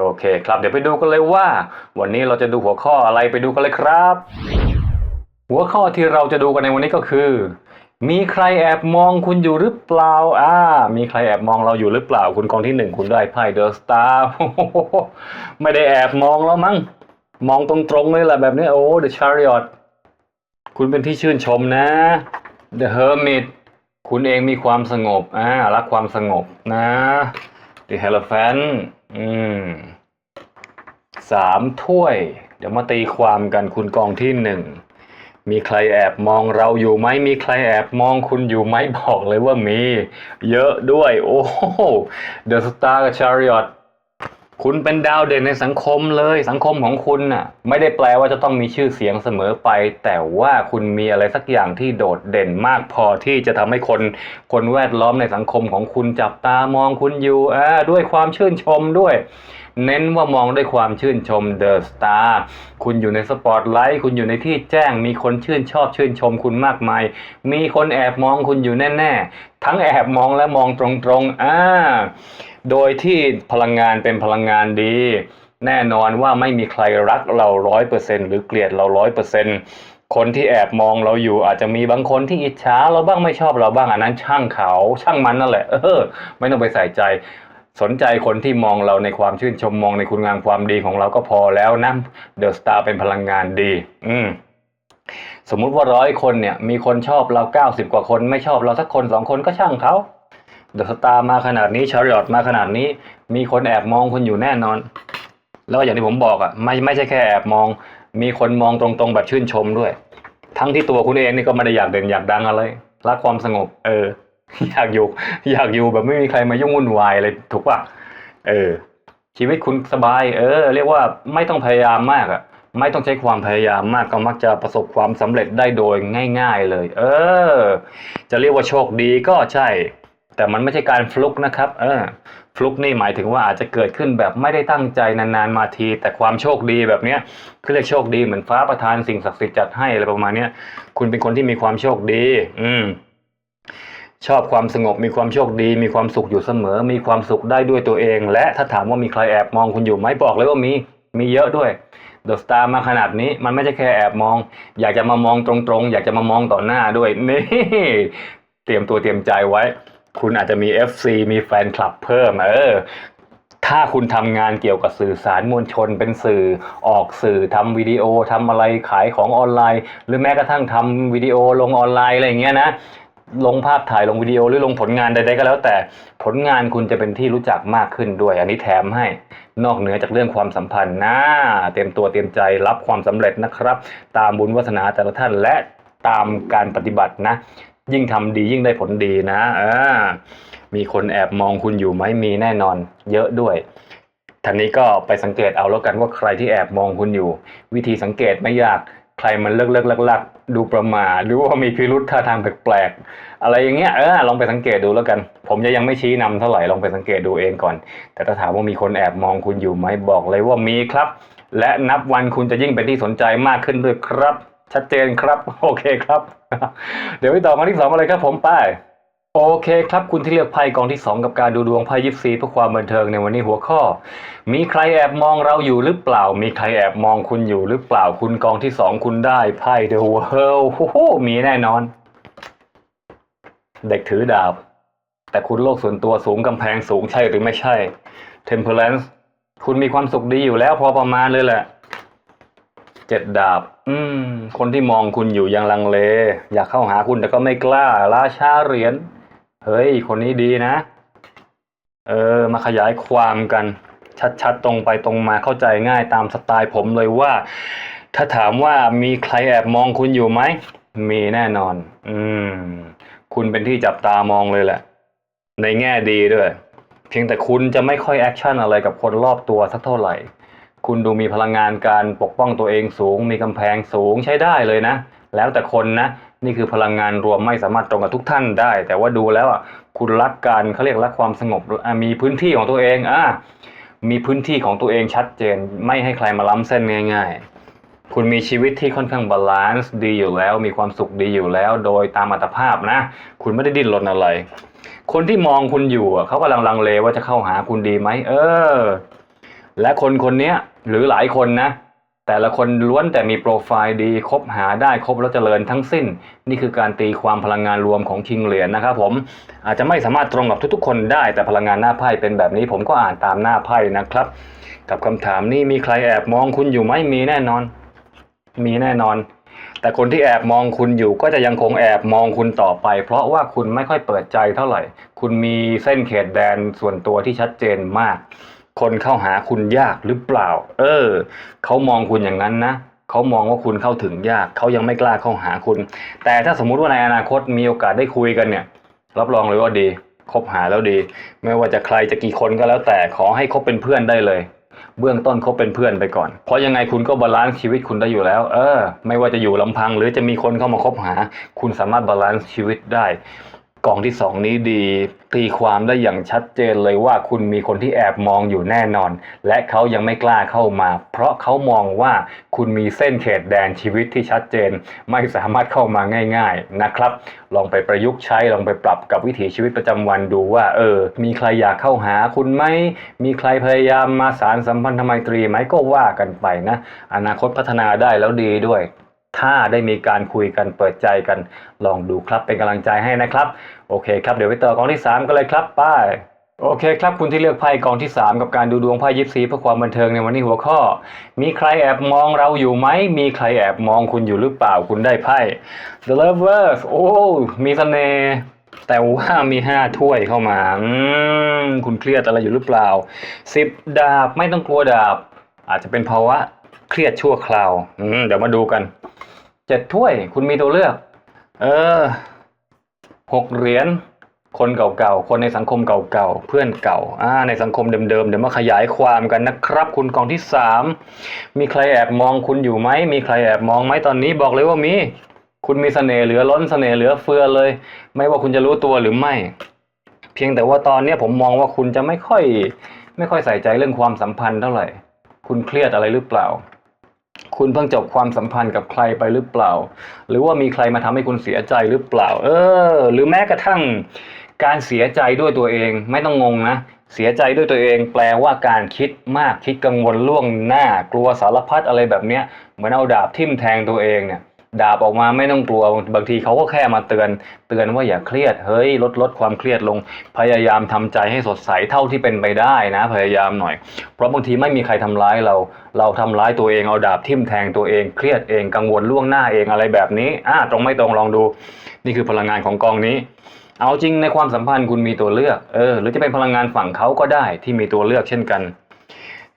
โอเคครับ เดี๋ยวไปดูกันเลยว่า วันนี้เราจะดูหัวข้ออะไรไปดูกันเลยครับ หัวข้อที่เราจะดูกันในวันนี้ก็คือ มีใครแอบมองคุณอยู่หรือเปล่าอ่ามีใครแอบมองเราอยู่หรือเปล่า คุณกองที่หนึ่งคุณได้ไพ่เดอะสตาร์ไม่ได้แอบมองแล้วมั้งมองตรงๆเลยแหละแบบนี้โอ้ The Chariot คุณเป็นที่ชื่นชมนะ The Hermit คุณเองมีความสงบอ่ารักความสงบนะ The Hierophant อืมสามถ้วย เดี๋ยวมาตีความกันคุณกองที่หนึ่ง มีใครแอบมองเราอยู่ไหม มีใครแอบมองคุณอยู่ไหม บอกเลยว่ามี เยอะด้วย โอ้เดอะสตาร์กับชาริอต คุณเป็นดาวเด่นในสังคมเลย สังคมของคุณน่ะ ไม่ได้แปลว่าจะต้องมีชื่อเสียงเสมอไป แต่ว่าคุณมีอะไรสักอย่างที่โดดเด่นมากพอที่จะทำให้คนคนแวดล้อมในสังคมของคุณจับตามองคุณอยู่อ่าด้วยความชื่นชมด้วย เน้นว่ามองด้วยความชื่นชมเดอะสตาร์คุณอยู่ในสปอตไลท์คุณอยู่ในที่แจ้ง มีคนชื่นชอบชื่นชมคุณมากมาย มีคนแอบมองคุณอยู่แน่ ๆ ทั้งแอบมองและมองตรงๆอ่า โดยที่พลังงานเป็นพลังงานดี แน่นอนว่าไม่มีใครรักเราร้อยเปอร์เซ็นหรือเกลียดเราร้อยเปอร์เซ็นคนที่แอบมองเราอยู่อาจจะมีบางคนที่อิจฉาเราบ้างไม่ชอบเราบ้างอันนั้นช่างเขาช่างมันนั่นแหละ เออ ไม่ต้องไปใส่ใจ สนใจคนที่มองเราในความชื่นชมมองในคุณงามความดีของเราก็พอแล้วนะเดอะสตาร์เป็นพลังงานดี อืมสมมุติว่าร้อยคนเนี่ย มีคนชอบเราเก้าสิบกว่าคนไม่ชอบเราสักคนสองคนก็ช่างเขา เดอะสตาร์มาขนาดนี้ชาริอตมาขนาดนี้ มีคนแอบมองคุณอยู่แน่นอน แล้วอย่างที่ผมบอกอะ่ะไม่ไม่ใช่แค่แอบมอง มีคนมองตรงๆแบบชื่นชมด้วย ทั้งที่ตัวคุณเองนี่ก็ไม่ได้อยากเด่นอยากดังอะไรรักความสงบ เออ อยากอยู่ อยากอยู่แบบไม่มีใครมายุ่งวุ่นวายเลยถูกป่ะเออ ชีวิตคุณสบาย เออ เรียกว่าไม่ต้องพยายามมากอะไม่ต้องใช้ความพยายามมากก็มักจะประสบความสำเร็จได้โดยง่าย ๆเลย เออ จะเรียกว่าโชคดีก็ใช่ แต่มันไม่ใช่การฟลุกนะครับเออฟลุกนี่หมายถึงว่าอาจจะเกิดขึ้นแบบไม่ได้ตั้งใจนานๆมาที แต่ความโชคดีแบบเนี้ยคือเรียกโชคดีเหมือนฟ้าประทานสิ่งศักดิ์สิทธิ์จัดให้อะไรประมาณเนี้ยคุณเป็นคนที่มีความโชคดี อืมชอบความสงบมีความโชคดี มีความสุขอยู่เสมอ มีความสุขได้ด้วยตัวเอง และถ้าถามว่ามีใครแอบมองคุณอยู่ไหมบอกเลยว่ามีมีเยอะด้วยเดอะสตาร์มาขนาดนี้มันไม่ใช่แค่แอบมอง อยากจะมามองตรงๆ อยากจะมามองต่อหน้าด้วยนี่เตรียมตัวเตรียมใจไว้ คุณอาจจะมี FC มีแฟนคลับเพิ่ม เออ ถ้าคุณทำงานเกี่ยวกับสื่อสารมวลชน เป็นสื่อออกสื่อทำวิดีโอทำอะไรขายของออนไลน์ หรือแม้กระทั่งทำวิดีโอลงออนไลน์อะไรอย่างเงี้ยนะลงภาพถ่ายลงวิดีโอหรือลงผลงานใดๆก็แล้วแต่ผลงานคุณจะเป็นที่รู้จักมากขึ้นด้วย อันนี้แถมให้นอกเหนือจากเรื่องความสัมพันธ์นะเตรียมตัวเตรียมใจรับความสำเร็จนะครับ ตามบุญวาสนาแต่ละท่านและตามการปฏิบัตินะ ยิ่งทำดียิ่งได้ผลดีนะอ่ามีคนแอบมองคุณอยู่ไหมมีแน่นอน เยอะด้วยท่านนี้ก็ไปสังเกตเอาแล้วกันว่าใครที่แอบมองคุณอยู่ วิธีสังเกตไม่ยากใครมันเลิกเลิกลักลักดูประมาทหรือว่ามีพิรุษท่าทางแปลกๆอะไรอย่างเงี้ยเออลองไปสังเกตดูแล้วกัน ผมจะยังไม่ชี้นำเท่าไหร่ลองไปสังเกตดูเองก่อน แต่ถ้าถามว่ามีคนแอบมองคุณอยู่ไหมบอกเลยว่ามีครับ และนับวันคุณจะยิ่งเป็นที่สนใจมากขึ้นด้วยครับ ชัดเจนครับ โอเคครับ เดี๋ยวไปต่อมาที่สองอะไรครับผมไป้าโอเคครับคุณที่เลือกไพ่กองที่ 2 กับการดูดวงไพ่ยิปซีเพื่อความบันเทิงในวันนี้หัวข้อ มีใครแอบมองเราอยู่หรือเปล่า มีใครแอบมองคุณอยู่หรือเปล่าคุณกองที่สองคุณได้ไพ่เดอะเวิลด์โอ้โหมีแน่นอน เด็กถือดาบ แต่คุณโลกส่วนตัวสูงกำแพงสูงใช่หรือไม่ใช่ Temperance คุณมีความสุขดีอยู่แล้วพอประมาณเลยแหละ เจ็ดดาบ อืม คนที่มองคุณอยู่ยังลังเล อยากเข้าหาคุณแต่ก็ไม่กล้า ราชาเหรียญ เฮ้ย คนนี้ดีนะ เออ มาขยายความกัน ชัดๆ ตรงไปตรงมาเข้าใจง่ายตามสไตล์ผมเลยว่า ถ้าถามว่ามีใครแอบมองคุณอยู่ไหม มีแน่นอน อืม คุณเป็นที่จับตามองเลยแหละ ในแง่ดีด้วย เพียงแต่คุณจะไม่ค่อยแอคชั่นอะไรกับคนรอบตัวสักเท่าไหร่ คุณดูมีพลังงานการปกป้องตัวเองสูง มีกำแพงสูงใช้ได้เลยนะ แล้วแต่คนนะ นี่คือพลังงานรวมไม่สามารถตรงกับทุกท่านได้ แต่ว่าดูแล้วอะคุณรักการเขาเรียกรักความสงบมีพื้นที่ของตัวเองอะมีพื้นที่ของตัวเองชัดเจน ไม่ให้ใครมาล้ำเส้นง่าย ๆ คุณมีชีวิตที่ค่อนข้างบาลานซ์ดีอยู่แล้ว มีความสุขดีอยู่แล้ว โดยตามอัตภาพนะ คุณไม่ได้ดิ้นรนอะไร คนที่มองคุณอยู่อะเขากำลังลังเลว่าจะเข้าหาคุณดีไหมเออ และคนคนนี้ หรือหลายคนนะ แต่ละคนล้วนแต่มีโปรไฟล์ดีคบหาได้คบแล้วเจริญทั้งสิ้น นี่คือการตีความพลังงานรวมของคิงเหรียญนะครับผมอาจจะไม่สามารถตรงกับทุกๆ คนได้ แต่พลังงานหน้าไพ่เป็นแบบนี้ ผมก็อ่านตามหน้าไพ่นะครับ กับคำถามนี้มีใครแอบมองคุณอยู่ไหมมีแน่นอน มีแน่นอนแต่คนที่แอบมองคุณอยู่ก็จะยังคงแอบมองคุณต่อไป เพราะว่าคุณไม่ค่อยเปิดใจเท่าไหร่ คุณมีเส้นเขตแดนส่วนตัวที่ชัดเจนมาก คนเข้าหาคุณยากหรือเปล่า เออ เขามองคุณอย่างนั้นนะเขามองว่าคุณเข้าถึงยาก เขายังไม่กล้าเข้าหาคุณ แต่ถ้าสมมุติว่าในอนาคตมีโอกาสได้คุยกันเนี่ย รับรองเลยว่าดี คบหาแล้วดี ไม่ว่าจะใครจะกี่คนก็แล้วแต่ขอให้คบเป็นเพื่อนได้เลย เบื้องต้นคบเป็นเพื่อนไปก่อน เพราะยังไงคุณก็บาลานซ์ชีวิตคุณได้อยู่แล้ว เออ ไม่ว่าจะอยู่ลำพัง หรือจะมีคนเข้ามาคบหา คุณสามารถบาลานซ์ชีวิตได้ กองที่สองนี้ดีตีความได้อย่างชัดเจนเลยว่าคุณมีคนที่แอบมองอยู่แน่นอน และเขายังไม่กล้าเข้ามา เพราะเขามองว่าคุณมีเส้นเขตแดนชีวิตที่ชัดเจน ไม่สามารถเข้ามาง่าย ๆนะครับ ลองไปประยุกต์ใช้ลองไปปรับกับวิถีชีวิตประจำวันดูว่า เออ มีใครอยากเข้าหาคุณไหมมีใครพยายามมาสารสัมพันธไมตรีไหมก็ว่ากันไปนะ อนาคตพัฒนาได้แล้วดีด้วย ถ้าได้มีการคุยกันเปิดใจกันลองดูครับเป็นกำลังใจให้นะครับ โอเคครับเดี๋ยวไปต่อกองที่ 3 กันเลยครับไป้ายโอเคครับคุณที่เลือกไพ่กองที่ 3 กับการดูดวงไพ่ยิปซีเพื่อความบันเทิงในวันนี้หัวข้อ มีใครแอบมองเราอยู่ไหม มีใครแอบมองคุณอยู่หรือเปล่าคุณได้ไพ่ The Lovers โอ้ มีเสน่ห์แต่ว่ามีห้าถ้วยเข้ามาอืคุณเครียดอะไรอยู่หรือเปล่าสิบดาบไม่ต้องกลัวดาบ อาจจะเป็นภาวะเครียดชั่วคราวอืเดี๋ยวมาดูกัน เจ็ดถ้วย คุณมีตัวเลือก เออหกเหรียญคนเก่าๆ คนในสังคมเก่าๆ เพื่อนเก่าอ่าในสังคมเดิมๆ เดี๋ยวมาขยายความกันนะครับ คุณกองที่สามมีใครแอบมองคุณอยู่ไหม มีใครแอบมองไหมตอนนี้บอกเลยว่ามี คุณมีเสน่ห์เหลือล้นเสน่ห์เหลือเฟือเลย ไม่ว่าคุณจะรู้ตัวหรือไม่ เพียงแต่ว่าตอนเนี้ยผมมองว่าคุณจะไม่ค่อย ไม่ค่อยใส่ใจเรื่องความสัมพันธ์เท่าไหร่ คุณเครียดอะไรหรือเปล่า คุณเพิ่งจบความสัมพันธ์กับใครไปหรือเปล่า หรือว่ามีใครมาทำให้คุณเสียใจหรือเปล่า เออ หรือแม้กระทั่งการเสียใจด้วยตัวเองไม่ต้องงงนะ เสียใจด้วยตัวเองแปลว่าการคิดมากคิดกังวลล่วงหน้า กลัวสารพัดอะไรแบบเนี้ยเหมือนเอาดาบทิ่มแทงตัวเองเนี่ย ดาบออกมาไม่ต้องกลัวบางทีเขาก็แค่มาเตือนเตือนว่าอย่าเครียดเฮ้ยลดลดความเครียดลง พยายามทำใจให้สดใสเท่าที่เป็นไปได้นะ พยายามหน่อย เพราะบางทีไม่มีใครทำร้ายเรา เราทำร้ายตัวเองเอาดาบทิ่มแทงตัวเองเครียดเองกังวลล่วงหน้าเองอะไรแบบนี้อ่าตรงไม่ตรงลองดู นี่คือพลังงานของกองนี้ เอาจริงในความสัมพันธ์คุณมีตัวเลือกเออหรือจะเป็นพลังงานฝั่งเขาก็ได้ที่มีตัวเลือกเช่นกัน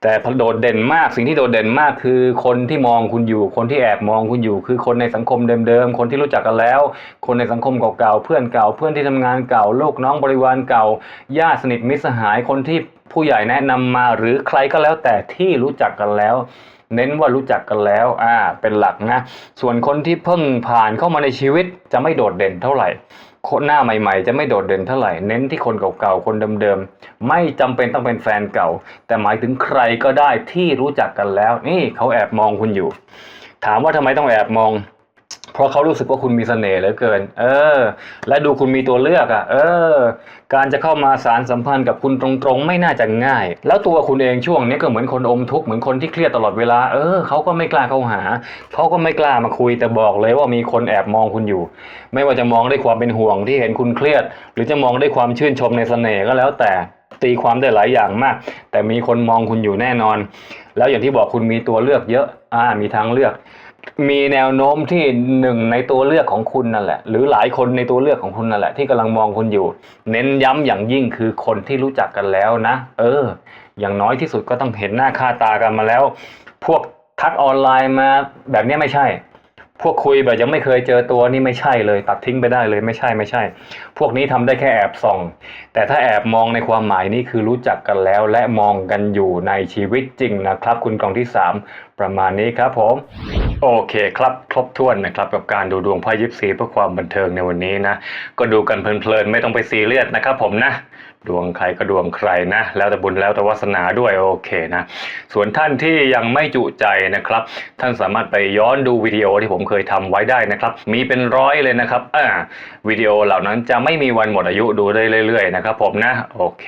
แต่โดดเด่นมากสิ่งที่โดดเด่นมากคือคนที่มองคุณอยู่ คนที่แอบมองคุณอยู่ คือคนในสังคมเดิมๆคนที่รู้จักกันแล้ว คนในสังคมเก่าๆเพื่อนเก่า เพื่อนที่ทำงานเก่าลูกน้องบริวารเก่าญาติสนิทมิตรสหายคนที่ผู้ใหญ่แนะนำมาหรือใครก็แล้วแต่ที่รู้จักกันแล้ว เน้นว่ารู้จักกันแล้วอ่าเป็นหลักนะ ส่วนคนที่เพิ่งผ่านเข้ามาในชีวิตจะไม่โดดเด่นเท่าไหร่ หน้าใหม่ๆ จะไม่โดดเด่นเท่าไหร่ เน้นที่คนเก่าๆ คนเดิมๆ ไม่จำเป็นต้องเป็นแฟนเก่า แต่หมายถึงใครก็ได้ที่รู้จักกันแล้ว นี่เขาแอบมองคุณอยู่ ถามว่าทำไมต้องแอบมอง ราะเขารู้สึกว่าคุณมีเสน่ห์เหลือเกิน เออ และดูคุณมีตัวเลือกอะ เออ การจะเข้ามาสารสัมพันธ์กับคุณตรงๆ ไม่น่าจะง่าย แล้วตัวคุณเองช่วงนี้ก็เหมือนคนอมทุกข์เหมือนคนที่เครียดตลอดเวลา เออเขาก็ไม่กล้าเข้าหา เขาก็ไม่กล้ามาคุยแต่บอกเลยว่ามีคนแอบมองคุณอยู่ ไม่ว่าจะมองด้วยความเป็นห่วงที่เห็นคุณเครียด หรือจะมองด้วยความชื่นชมในเสน่ห์ก็แล้วแต่ตีความได้หลายอย่างมาก แต่มีคนมองคุณอยู่แน่นอน แล้วอย่างที่บอกคุณมีตัวเลือกเยอะ อ่า มีทางเลือก มีแนวโน้มที่หนึ่งในตัวเลือกของคุณนั่นแหละ หรือหลายคนในตัวเลือกของคุณนั่นแหละ ที่กำลังมองคุณอยู่ เน้นย้ำอย่างยิ่งคือคนที่รู้จักกันแล้วนะ เออ อย่างน้อยที่สุดก็ต้องเห็นหน้าค่าตากันมาแล้ว พวกทักออนไลน์มาแบบนี้ไม่ใช่ พวกคุยแบบยังไม่เคยเจอตัวนี่ไม่ใช่เลย ตัดทิ้งไปได้เลยไม่ใช่ไม่ใช่ พวกนี้ทำได้แค่แอบส่อง แต่ถ้าแอบมองในความหมายนี่คือรู้จักกันแล้ว และมองกันอยู่ในชีวิตจริงนะครับ คุณกล่องที่3 ประมาณนี้ครับผม โอเคครับครบถ้วนนะครับกับการดูดวงไพ่ยิปซีเพื่อความบันเทิงในวันนี้นะ ก็ดูกันเพลินๆไม่ต้องไปซีเรียสนะครับผมนะดวงใครก็ดวงใครนะ แล้วแต่บุญแล้วแต่วาสนาด้วยโอเคนะ ส่วนท่านที่ยังไม่จุใจนะครับ ท่านสามารถไปย้อนดูวิดีโอที่ผมเคยทำไว้ได้นะครับ มีเป็นร้อยเลยนะครับอ่าวิดีโอเหล่านั้นจะไม่มีวันหมดอายุดูได้เรื่อยๆนะครับผมนะโอเค